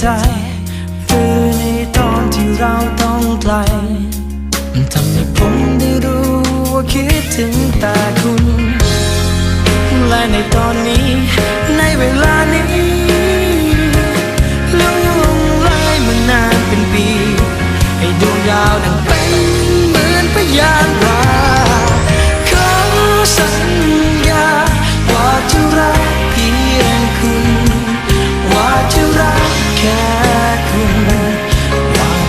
ใจหรือในตอนที่เราต้องไกลมันทำให้ผมได้รู้ว่าคิดถึงแต่คุณ และในตอนนี้ในเวลานี้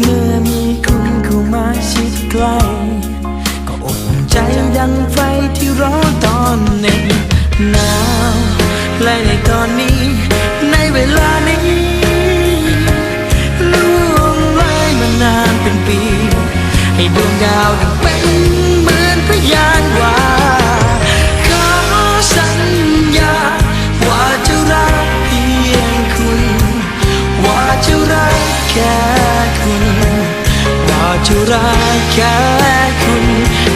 เมื่อมีคุณเข้ามาชิดใกล้ก็อบใจดังไฟที่ร้อนตอนหนึ่งหนาวและในตอนนี้ ในเวลานี้ล่วงเลยมานานเป็นปี ให้ดวงดาวดังเป็น จะรักแค่คุณ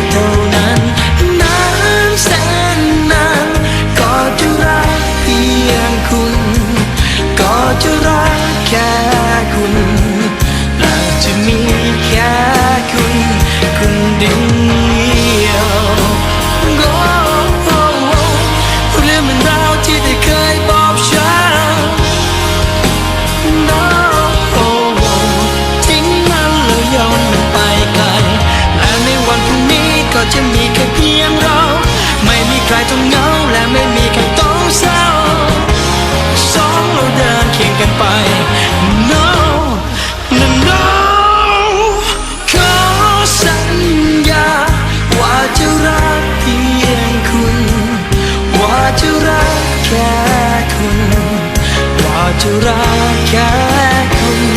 จะรักแค่คุณ